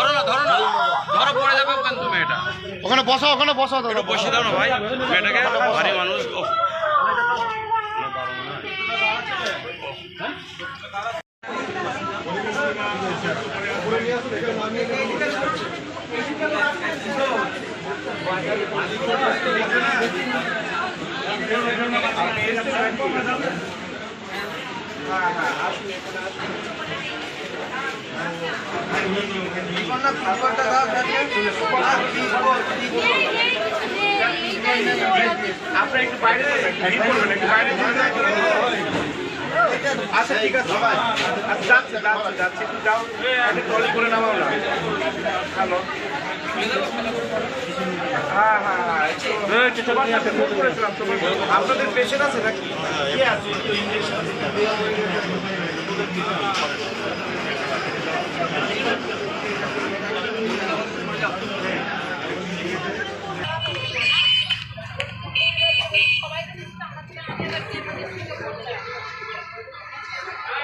ধরো না ধরো না। ধরো পড়ে যাবে মেয়েটা ওখানে বসো ওখানে বসো একটু বসিয়ে দাও না ভাই মেয়েটাকে। ভারী মানুষ ও। আপনার একটু আচ্ছা ঠিক আছে আচ্ছা যাচ্ছে যাচ্ছে যাচ্ছে একটু যাও করে নামাও হ্যালো হ্যাঁ হ্যাঁ হ্যাঁ আপনাদের পেশেন্ট আছে নাকি? কে আছে?